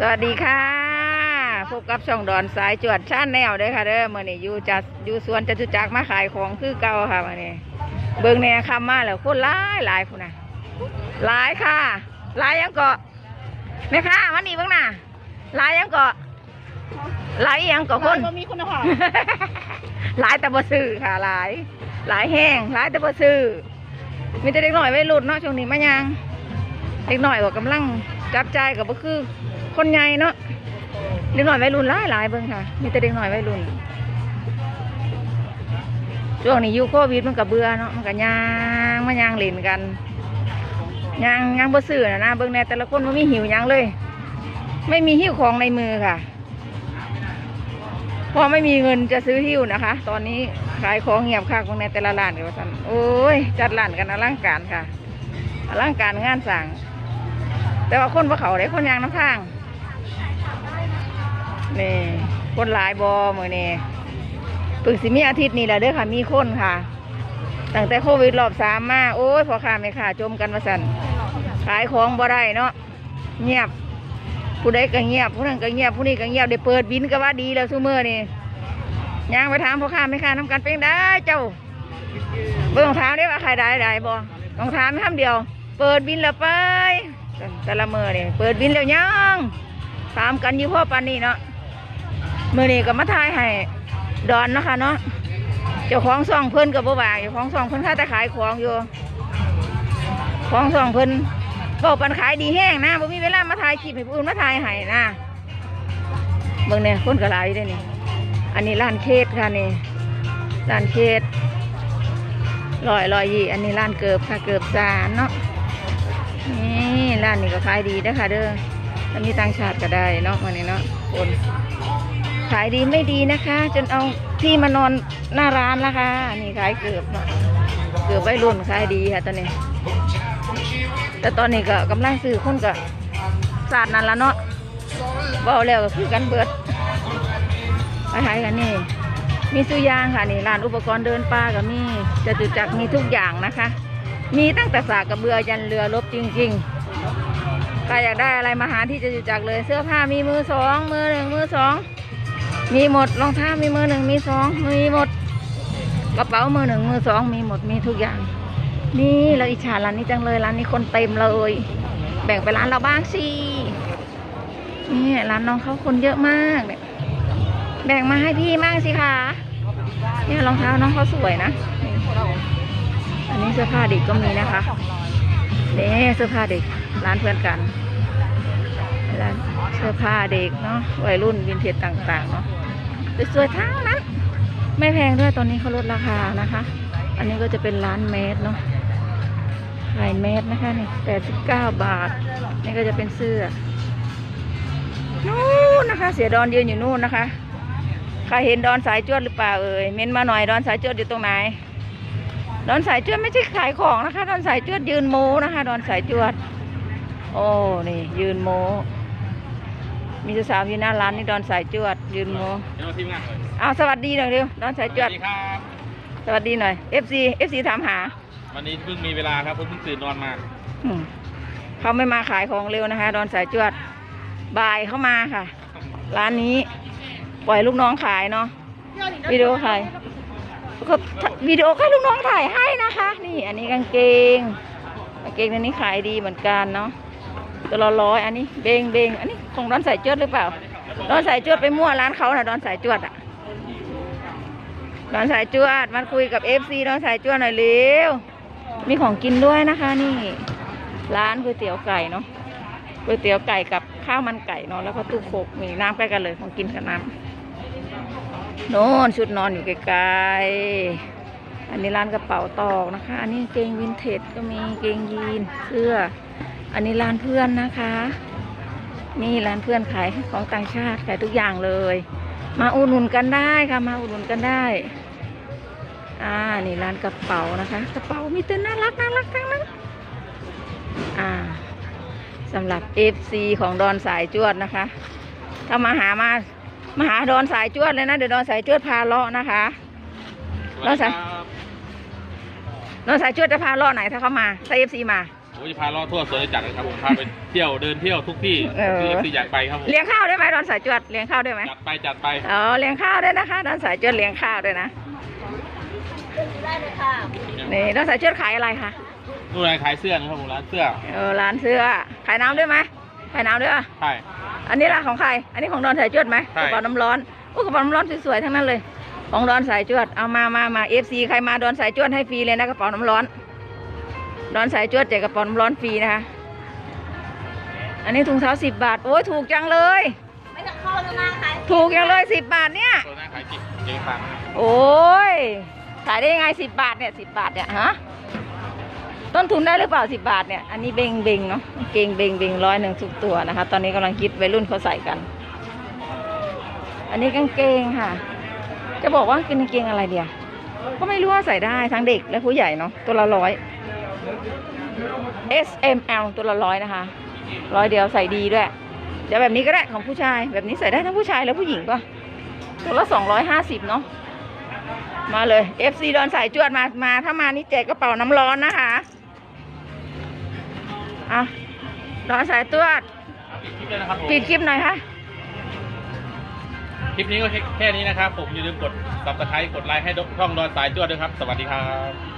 สวัสดีค่ะ พบกับช่องดอนสายจวดชาแนลเด้อค่ะเด้อมื่อนี้อยู่จัดอยู่สวนจตุจักรมาขายของคือเก่าค่ะมื่อนี้เบิ่งแหน่คำมาแล้วคนหลายหลายพุ่นน่ะหลายค่ะหลายยังเกาะแม่ค่ะวันนี้เบิ่งน่ะหลายยังเกาะหลายยังเกาะคนบ่มีคุณภาพหลายแต่บ่ซื้อค่ะหลาย หลายแห้งหลายแต่บ่ซื้อมีแต่เด็กหน่อยไว้รุ่นเนาะช่วงนี้มายังเด็กหน่อยก็กำลังจับใจายกับบ่คือ คนใหญ่เนาะเด็กหน่อยไว้รุ่นหลายหลายเบิ่งค่ะ มีแต่เด็กหน่อยไว้รุ่นช่วงนี้ยูโควิดมันก็เบื่อเนาะมันก็ย่างมาย่างเล่นกันยางยางบ่ซื้อนะนะเบิ่งแน่แต่ละคนมันมีหิวยังเลย ไม่มีหิ้วของในมือค่ะพอไม่มีเงินจะซื้อหิ้วนะคะ ตอนนี้ขายของเงียบคักตรงในแต่ละร้านกันว่าสันโอ้ยจัดร้านกันอลังการค่ะอลังการงานสั่งแต่ว่าคนว่เขาได้คนยางน้ำทาง นี่คนหลายบอมือนี่ปึงสิมีอาทิตย์นี้แหละเด้อค่ะ มีคนค่ะ ตั้งแต่โควิดรอบสามมา โอ้ยพอค้าไม่ค่ะ จมกันว่าสันขายของบ่ได้เนาะ เงียบ ผู้ใดก็เงียบ ผู้นั้นก็เงียบ ผู้นี้ก็เงียบ ได้เปิดบินก็ว่าดีแล้วซุมือนี่ย่างไปถามพ่อค้าไม่ค้าน้ำกันเป็นได้เจ้า เบิ่งรองเท้าได้ว่าใครได้ได้บ่รองเท้าไม่ทำเดียว เปิดบินแล้วไปแต่ละมือนี่เปิดบินแล้วยัง ตามกันอยู่พ่อปานนี้เนาะ มือนี่ก็มาทายให้ดอนนะคะเนาะเจ้าของซองเพิ่นกับบ่บากเจ้าของซองเพิ่นค่าแต่ขายของอยู่ของซองเพิ่นบอกปันขายดีแห้งนะบ่มีเวลามาถ่ายคลิปให้ผู้อื่นมาถ่ายให้นะเบิ่งเนี่ยคนก็หลายอยู่เด้นี่อันนี้ร้านเคสค่ะนี่ร้านเคสลอยลอยยี่อันนี้ร้านเกือบค่ะเกือบสารเนาะนี่ร้านนี้ก็ขายดีเด้ค่ะเด้อถ้ามีต่างชาติก็ได้เนาะวันนี้เนาะคน ขายดีไม่ดีนะคะ จนเอาที่มานอนหน้าร้านแล้วค่ะนี่ขายเกือบเนาะเกือบไว้รุ่นขายดีค่ะตอนนี้ แต่ตอนนี้ก็กำลังซื้อคนก็ศาสตร์นั่นละเนาะเบาแล้วก็คือกันเบิดไปหายกันนี่มีสุยางค่ะนี่ร้านอุปกรณ์เดินป่าก็มีจะจุจักมีทุกอย่างนะคะ มีตั้งแต่สากกระเบือยันเรือรบจริงๆใครอยากได้อะไรมาหาที่จะจุจักเลย เสื้อผ้ามีมือสองมือหนึ่งมือสอง มีหมดรองเท้ามีมือหนึ่งมีสองมีหมดกระเป๋ามือหนึ่งมือสองมีหมดมีทุกอย่าง นี่เราอิจฉาร้านนี้จังเลยร้านนี้คนเต็มเลย แบ่งไปร้านเราบ้างสินี่ร้านน้องเขาคนเยอะมากเนี่ยแบ่งมาให้พี่บ้างสิคะเนี่ยรองเท้าน้องเขาสวยนะอันนี้เสื้อผ้าเด็กก็มีนะคะเนี่เสื้อผ้าเด็กร้านเพื่อนกันร้าน สื้อผ้าเด็กเนาะวัยรุ่นวินเทจต่างๆเนาะสวยๆทั้งนั้นไม่แพงด้วยตอนนี้เขาลดราคานะคะ อันนี้ก็จะเป็นร้านเมตรเนาะขายเมตรนะคะนี่แปดสิบเก้าบาท นี่ก็จะเป็นเสื้อนู่นนะคะ เสียดอนยืนอยู่นู่นนะคะใครเห็นดอนสายจวดหรือเปล่าเอ่ยเม้นมาหน่อยดอนสายจวดอยู่ตรงไหนดอนสายจวดไม่ใช่ขายของนะคะ ดอนสายจวดยืนโมนะคะ ดอนสายจวด โอ้นี่ยืนโม มีสาวๆอยู่หน้าร้านนี่ดอนสายจวด ยืนโมเดี๋ยวทีมงานเลยอ้าวสวัสดีหน่อยเร็วดอนสายจสววัดสดีครับ สวัสดีหน่อย FC FC ถามหาวันนี้เพิ่งมีเวลาครับเพิ่งตื่นนอนมาอืมเขาไม่มาขายของเร็วนะคะ ดอนสายจวด บ่ายเข้ามาค่ะ ร้านนี้ ปล่อยลูกน้องขายเนาะ วิดีโอขายก็วิดีโอให้ลูกน้องถ่ายให้นะคะ นี่ อันนี้กางเกง กางเกงตัวนี้ขายดีเหมือนกันเนาะ ตัวละร้อยอันนี้เบงเบงอันนี้ของดอนสายจวดหรือเปล่าดอนสายจวดไปมั่วร้านเขานะดอนสายจวดอะดอนสายจวดมาคุยกับเอฟซีดอนสายจวดหน่อยเร็วมีของกินด้วยนะคะนี่ ร้านก๋วยเตี๋ยวไก่เนาะก๋วยเตี๋ยวไก่กับข้าวมันไก่เนาะแล้วก็ตู้โคกมีน้ำใกล้กันเลยของกินกับน้ำโน่นชุดนอนอยู่ไกลๆอันนี้ร้านกระเป๋าตอกนะคะ อันนี้เกงวินเทจก็มีเกงยีนเสื้อ อันนี้ร้านเพื่อนนะคะ นี่ร้านเพื่อนขายของต่างชาติขายทุกอย่างเลย มาอุดหนุนกันได้ค่ะ มาอุดหนุนกันได้ อ่า นี่ร้านกระเป๋านะคะ กระเป๋ามีแต่น่ารักน่ารักทั้งนั้น อ่าสำหรับ FC ของดอนสายจวดนะคะ ถ้ามาหามามาหาดอนสายจวดเลยนะ เดี๋ยวดอนสายจวดพาเลาะนะคะสวัสดีแล้วครับดอนสายจวดจะพาเลาะไหนถ้าเขามาถ้า FC มา ผมจะพาล้อทั่วสวนจักรนะครับผมพาไปเที่ยวเดินเที่ยวทุกที่เออ ที่ที่อยากไปครับผมเลี้ยงข้าวได้ไหมดอนสายจวดเลี้ยงข้าวได้ไหมจัดไปจัดไปอ๋อเลี้ยงข้าวด้วยนะคะดอนสายจวดเลี้ยงข้าวด้วยนะนี่ดอนสายจวดขายอะไรคะนู่นไงขายเสื้อนะครับผมร้านเสื้อเออร้านเสื้อขายน้ำด้วยไหมขายน้ำด้วยปะใช่ อันนี้ละของใคร อันนี้ของดอนสายจวดไหมใช่ กระเป๋าน้ำร้อนโอ้กระเป๋าน้ำร้อนสวยๆทั้งนั้นเลย ของดอนสายจวดเอามามามาเอฟซีใครมาดอนสายจวดให้ฟรีเลยนะกระเป๋าน้ำร้อน ดอนสายจวดแจกกระเป๋าน้ำร้อนฟรีนะคะ อันนี้ถุงเท้าสิบบาท โอ้ยถูกจังเลย ไม่ต้องเข้าแล้วนะขายถูกจังเลยสิบบาทเนี่ย ตัวหน้าขายกี่เจ๊ฟังโอ้ย ขายได้ยังไงสิบบาทเนี่ยสิบบาทเนี่ยฮะ ต้นทุนได้หรือเปล่าสิบบาทเนี่ย อันนี้เบงเบงเนาะ เกงเบงเบงร้อยหนึ่งทุกตัวนะคะ ตอนนี้กำลังคิดวัยรุ่นเขาใส่กัน อันนี้กางเกงค่ะ จะบอกว่าเป็นกางเกงอะไรเดียวก็ไม่รู้ว่าใส่ได้ทั้งเด็กและผู้ใหญ่เนาะ ตัวละร้อย S M L ตัวละร้อยนะคะ ร้อยเดียวใส่ดีด้วย เดี๋ยวแบบนี้ก็ได้ของผู้ชาย แบบนี้ใส่ได้ทั้งผู้ชายและผู้หญิงป่ะ ตัวละสองร้อยห้าสิบเนาะ มาเลย FC ดอนสายจวดมา มา ถ้ามานี่แจกกระเป๋าน้ำร้อนนะคะ อะ ดอนสายจวดคลิปเลยนะครับผมปิดคลิปหน่อยค่ะ คลิปนี้ก็แค่แค่นี้นะครับผมอย่าลืมกด subscribe กดไลค์ให้ช่องดอนสายจวดด้วยครับ สวัสดีครับ